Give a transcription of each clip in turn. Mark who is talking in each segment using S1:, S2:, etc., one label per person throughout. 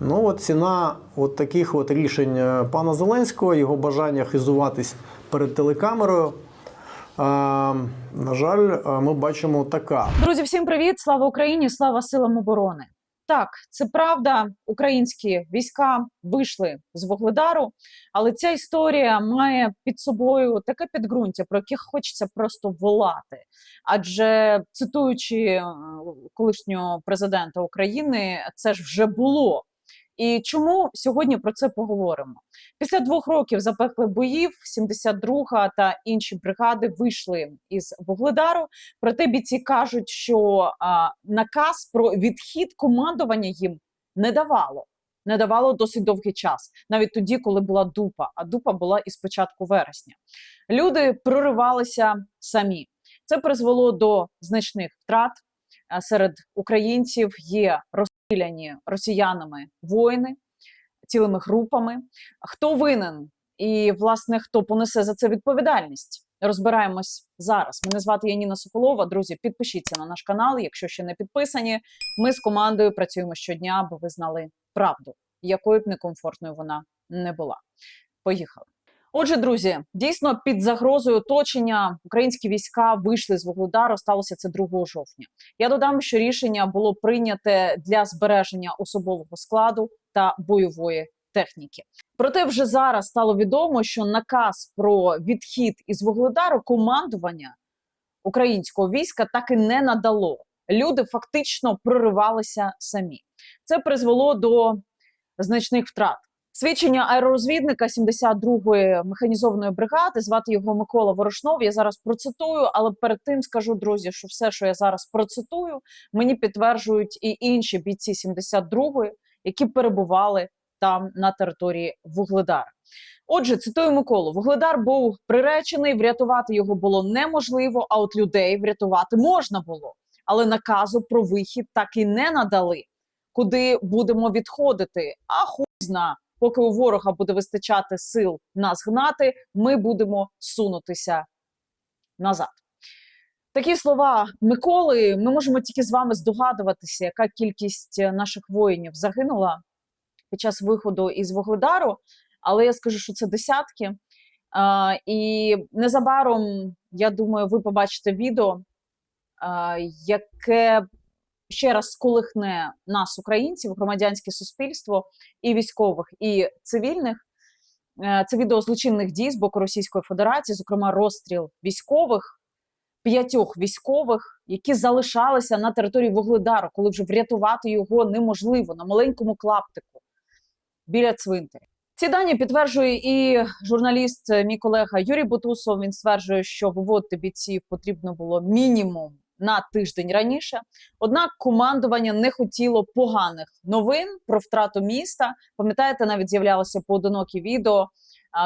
S1: Ну от ціна от таких от рішень е, пана Зеленського, його бажання хизуватись перед телекамерою. е, на жаль, е, ми бачимо така.
S2: Друзі, всім привіт! Слава Україні! Слава силам оборони! Так, це правда, українські війська вийшли з Вугледару, але ця історія має під собою таке підґрунтя, про яке хочеться просто волати. Адже цитуючи е, колишнього президента України, це ж вже було. І чому сьогодні про це поговоримо? Після двох років запеклих боїв 72-га та інші бригади вийшли із Вугледару. Проте бійці кажуть, що а, наказ про відхід командування їм не давало. Не давало досить довгий час, навіть тоді, коли була дупа. А дупа була із початку вересня. Люди проривалися самі. Це призвело до значних втрат. Серед українців є розстріляні росіянами воїни цілими групами. Хто винен і, власне, хто понесе за це відповідальність? Розбираємось зараз. Мене звати Яніна Соколова. Друзі, підпишіться на наш канал, якщо ще не підписані. Ми з командою працюємо щодня, аби ви знали правду, якою б некомфортною вона не була. Поїхали. Отже, друзі, дійсно під загрозою оточення українські війська вийшли з Вугледару. Сталося це 2 жовтня. Я додам, що рішення було прийняте для збереження особового складу та бойової техніки. Проте вже зараз стало відомо, що наказ про відхід із Вугледару командування українського війська так і не надало. Люди фактично проривалися самі. Це призвело до значних втрат. Свідчення аеророзвідника 72-ї механізованої бригади, звати його Микола Ворошнов. Я зараз процитую, але перед тим скажу, друзі, що все, що я зараз процитую, мені підтверджують і інші бійці 72-ї, які перебували там на території Вугледара. Отже, цитую Миколу: Вугледар був приречений, врятувати його було неможливо, а от людей врятувати можна було. Але наказу про вихід так і не надали. Куди будемо відходити? А хуй зна. Поки у ворога буде вистачати сил нас гнати, ми будемо сунутися назад. Такі слова Миколи. Ми можемо тільки з вами здогадуватися, яка кількість наших воїнів загинула під час виходу із Вугледару, але я скажу, що це десятки. А, і незабаром, я думаю, ви побачите відео, а, яке ще раз сколихне нас, українців, громадянське суспільство, і військових, і цивільних. Е, Це відео злочинних дій з боку Російської Федерації, зокрема, розстріл військових, п'ятьох військових, які залишалися на території Вугледару, коли вже врятувати його неможливо на маленькому клаптику біля цвинтаря. Ці дані підтверджує і журналіст, мій колега Юрій Бутусов. Він стверджує, що виводити бійців потрібно було мінімум на тиждень раніше. Однак командування не хотіло поганих новин про втрату міста. Пам'ятаєте, навіть з'являлося поодинокі відео,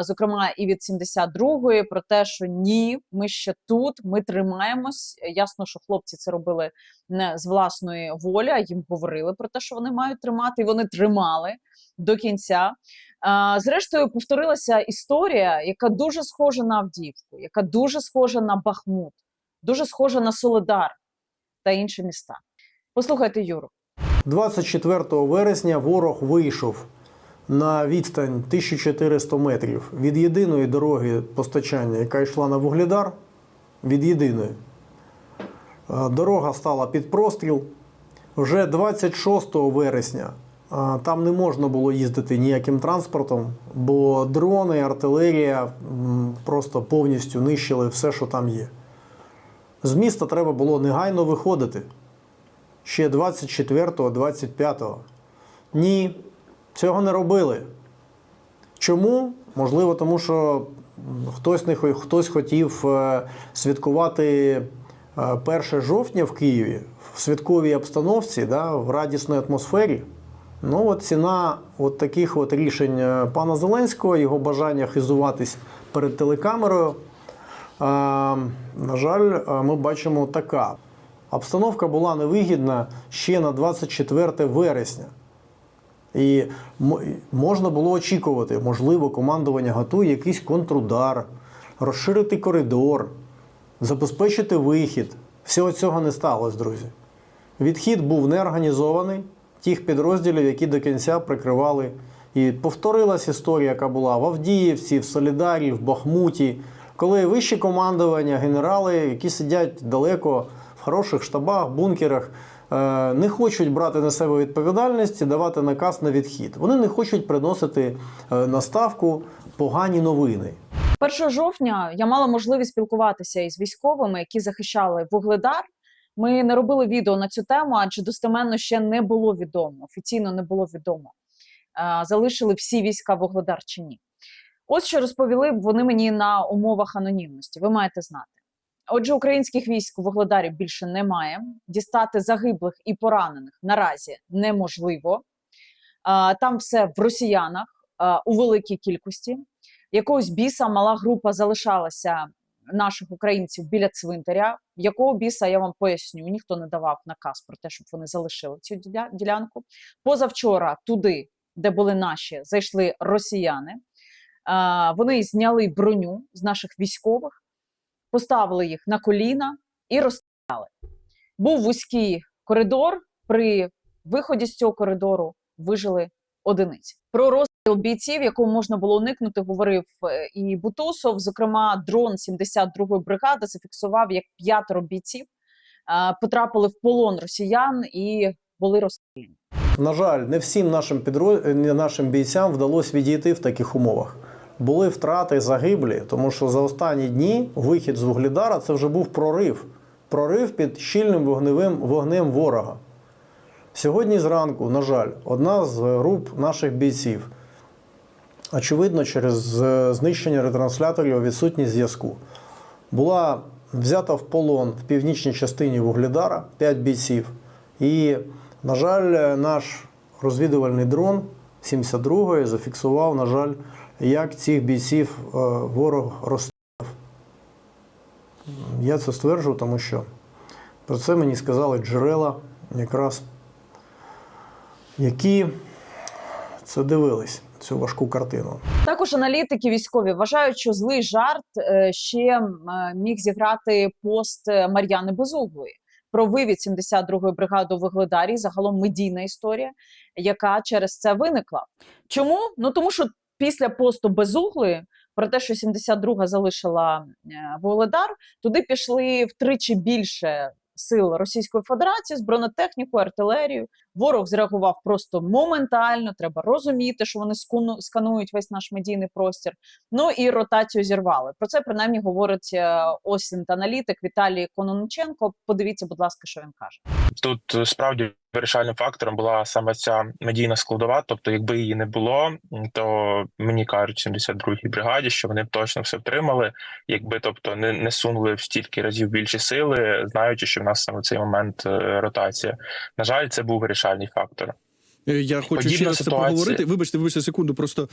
S2: зокрема і від 72-ї, про те, що ні, ми ще тут, ми тримаємось. Ясно, що хлопці це робили не з власної волі, а їм говорили про те, що вони мають тримати, і вони тримали до кінця. Зрештою, повторилася історія, яка дуже схожа на Авдіївку, яка дуже схожа на Бахмут, дуже схожа на Соледар та інші міста. Послухайте, Юру.
S1: 24 вересня ворог вийшов на відстань 1400 метрів від єдиної дороги постачання, яка йшла на Вугледар. Від єдиної. Е, Дорога стала під простріл. Вже 26 вересня е, там не можна було їздити ніяким транспортом, бо дрони, артилерія просто повністю нищили все, що там є. З міста треба було негайно виходити ще 24-го, 25-го. Ні, цього не робили. Чому? Можливо, тому що хтось, не, хтось хотів е, святкувати е, 1 жовтня в Києві в святковій обстановці, да, в радісній атмосфері. Ну, от ціна от таких от рішень е, пана Зеленського, його бажання хизуватись перед телекамерою. На жаль, ми бачимо така. Обстановка була невигідна ще на 24 вересня. І можна було очікувати, можливо, командування готує якийсь контрудар, розширити коридор, забезпечити вихід. Всього цього не сталося, друзі. Відхід був неорганізований, тих підрозділів, які до кінця прикривали. І повторилась історія, яка була в Авдіївці, в Солідарі, в Бахмуті, коли вищі командування, генерали, які сидять далеко в хороших штабах, бункерах, е, не хочуть брати на себе відповідальність і давати наказ на відхід. Вони не хочуть приносити е, на ставку погані новини.
S2: 1 жовтня я мала можливість спілкуватися із військовими, які захищали вугледар. Ми не робили відео на цю тему, адже достеменно ще не було відомо. Офіційно не було відомо, е, залишили всі війська вугледар чи ні. Ось що розповіли б вони мені на умовах анонімності. Ви маєте знати. Отже, українських військ у Вугледарі більше немає. Дістати загиблих і поранених наразі неможливо. Там все в росіянах у великій кількості якогось біса мала група залишалася наших українців біля цвинтаря. Якого біса я вам поясню? Ніхто не давав наказ про те, щоб вони залишили цю ділянку. Позавчора туди, де були наші, зайшли росіяни. Вони зняли броню з наших військових, поставили їх на коліна і розстріляли. Був вузький коридор. При виході з цього коридору вижили одиниці. Про розстріл бійців, якого можна було уникнути, говорив е, і Бутусов. Зокрема, дрон 72-ї бригади зафіксував, як п'ятеро бійців потрапили в полон росіян і були розстріляні.
S1: На жаль, не всім нашим підроз... не нашим бійцям вдалося відійти в таких умовах. Були втрати загиблі, тому що за останні дні вихід з Вугледара це вже був прорив. Прорив під щільним вогневим вогнем ворога. Сьогодні зранку, на жаль, одна з груп наших бійців, очевидно, через е, знищення ретрансляторів, відсутність зв'язку, була взята в полон в північній частині Вугледара 5 бійців. І, на жаль, наш розвідувальний дрон 72-ї зафіксував, на жаль, як цих бійців е, ворог розстріляв. Я це стверджую, тому що про це мені сказали джерела, якраз які це дивились, цю важку картину.
S2: Також аналітики військові вважають, що злий жарт е, ще е, міг зіграти пост Мар'яни Безуглої про вивід 72-ї бригади у Вугледарі. Загалом медійна історія, яка через це виникла. Чому? Ну тому що після посту Безуглої про те, що 72-га залишила е, Вугледар, туди пішли втричі більше сил Російської Федерації з артилерією. Ворог зреагував просто моментально. Треба розуміти, що вони сканують весь наш медійний простір. Ну і ротацію зірвали. Про це принаймні говорить е, осінт аналітик Віталій Кононченко. Подивіться, будь ласка, що він каже.
S3: Тут е, справді вирішальним фактором була саме ця медійна складова. Тобто, якби її не було, то мені кажуть 72-й бригаді, що вони б точно все втримали, якби тобто не, не сунули в стільки разів більші сили, знаючи, що в нас саме в цей момент е, ротація. На жаль, це був вирішальний фактор.
S4: Е, Я хочу
S3: Подібна
S4: ще раз це
S3: ситуація.
S4: проговорити. Вибачте, вибачте секунду. Просто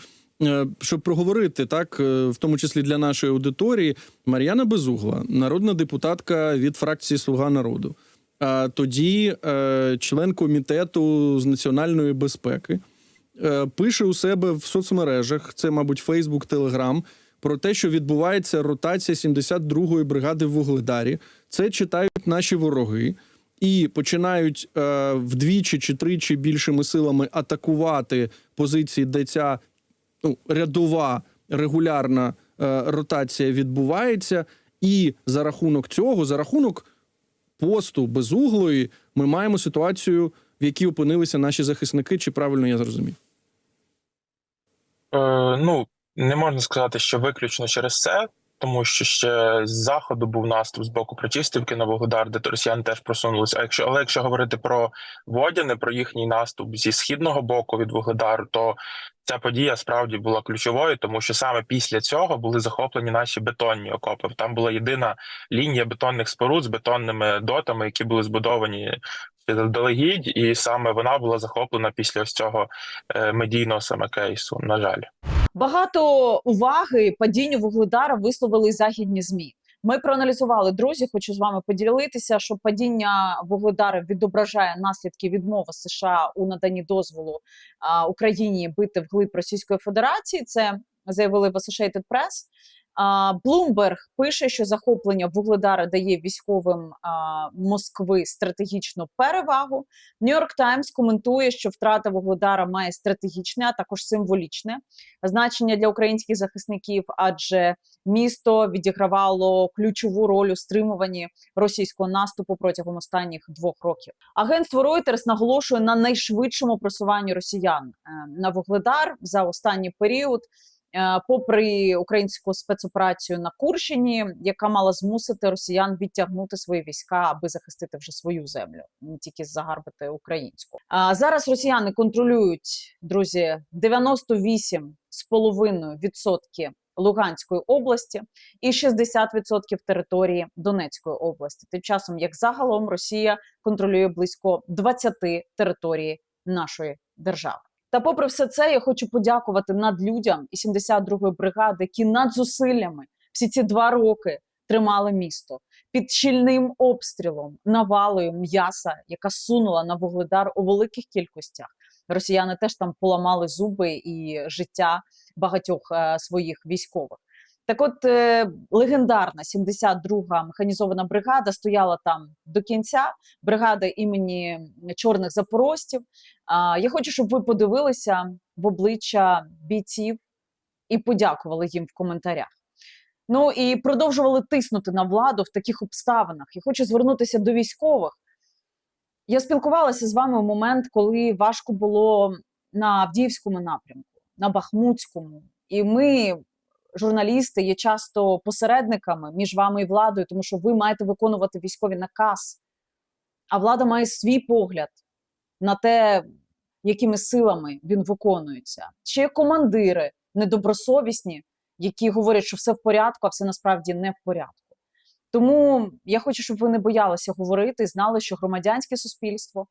S4: щоб проговорити, так в тому числі для нашої аудиторії, Мар'яна Безугла, народна депутатка від фракції Слуга народу. Тоді е, член комітету з національної безпеки е, пише у себе в соцмережах, це, мабуть, Фейсбук, Телеграм, про те, що відбувається ротація 72-ї бригади в Вугледарі. Це читають наші вороги і починають е, вдвічі чи тричі більшими силами атакувати позиції, де ця ну, рядова регулярна е, ротація відбувається. І за рахунок цього, за рахунок посту безуглої, ми маємо ситуацію, в якій опинилися наші захисники. Чи правильно я зрозумів?
S3: Е, ну не можна сказати, що виключно через це. Тому що ще з заходу був наступ з боку Прочистівки на Вугледар, де росіяни теж просунулися. А якщо але якщо говорити про Водяне, про їхній наступ зі східного боку від Вугледару, то ця подія справді була ключовою, тому що саме після цього були захоплені наші бетонні окопи. Там була єдина лінія бетонних споруд з бетонними дотами, які були збудовані ще заздалегідь, і саме вона була захоплена після ось цього е, медійного саме кейсу. На жаль.
S2: Багато уваги падінню Вугледара висловили західні змі. Ми проаналізували друзі. Хочу з вами поділитися, що падіння Вугледара відображає наслідки відмови США у наданні дозволу а, Україні бити вглиб Російської Федерації. Це заявили в Associated Press. Bloomberg пише, що захоплення Вугледара дає військовим Москви стратегічну перевагу. Нью-Йорк Таймс коментує, що втрата Вугледара має стратегічне, а також символічне значення для українських захисників, адже місто відігравало ключову роль у стримуванні російського наступу протягом останніх двох років. Агентство Reuters наголошує на найшвидшому просуванні росіян е, на Вугледар за останній період. Е, Попри українську спецоперацію на Курщині, яка мала змусити росіян відтягнути свої війська, аби захистити вже свою землю, не тільки загарбити українську. А зараз росіяни контролюють друзі 98,5% Луганської області і 60% території Донецької області. Тим часом, як загалом, Росія контролює близько 20 територій нашої держави. Та, попри все це, я хочу подякувати надлюдям і 72-ї бригади, які над зусиллями всі ці два роки тримали місто під щільним обстрілом, навалою м'яса, яка сунула на вугледар у великих кількостях. Росіяни теж там поламали зуби і життя багатьох е, своїх військових. Так, от е, легендарна 72-га механізована бригада стояла там до кінця. Бригада імені чорних запорожців. Я хочу, щоб ви подивилися в обличчя бійців і подякували їм в коментарях. Ну і продовжували тиснути на владу в таких обставинах. Я хочу звернутися до військових. Я спілкувалася з вами у момент, коли важко було на Авдіївському напрямку, на Бахмутському, і ми, журналісти, є часто посередниками між вами і владою, тому що ви маєте виконувати військові наказ, а влада має свій погляд на те, якими силами він виконується. Ще є командири недобросовісні, які говорять, що все в порядку, а все насправді не в порядку. Тому я хочу, щоб ви не боялися говорити, знали, що громадянське суспільство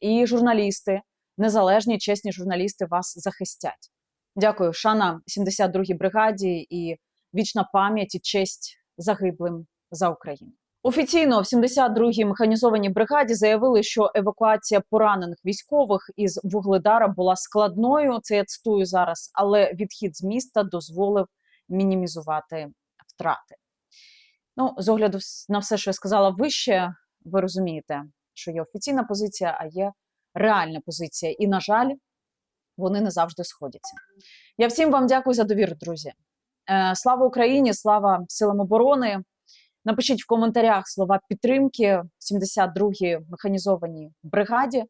S2: і журналісти, незалежні чесні журналісти вас захистять. Дякую, шана 72-й бригаді і вічна пам'ять і честь загиблим за Україну. Офіційно в 72-й механізованій бригаді заявили, що евакуація поранених військових із Вугледара була складною. Це я цитую зараз, але відхід з міста дозволив мінімізувати втрати. Ну, з огляду на все, що я сказала вище, ви розумієте, що є офіційна позиція, а є реальна позиція. І, на жаль, вони не завжди сходяться. Я всім вам дякую за довіру, друзі. Е, Слава Україні, слава силам оборони. Напишіть в коментарях слова підтримки 72-й механізованій бригаді.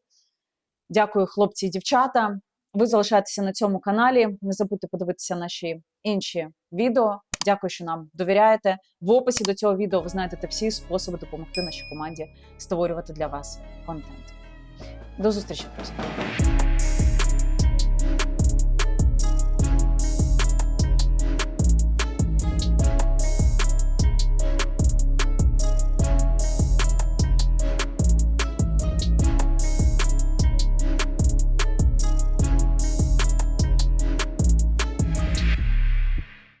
S2: Дякую, хлопці і дівчата. Ви залишаєтеся на цьому каналі. Не забудьте подивитися наші інші відео. Дякую, що нам довіряєте. В описі до цього відео ви знайдете всі способи допомогти нашій команді створювати для вас контент. До зустрічі, друзі!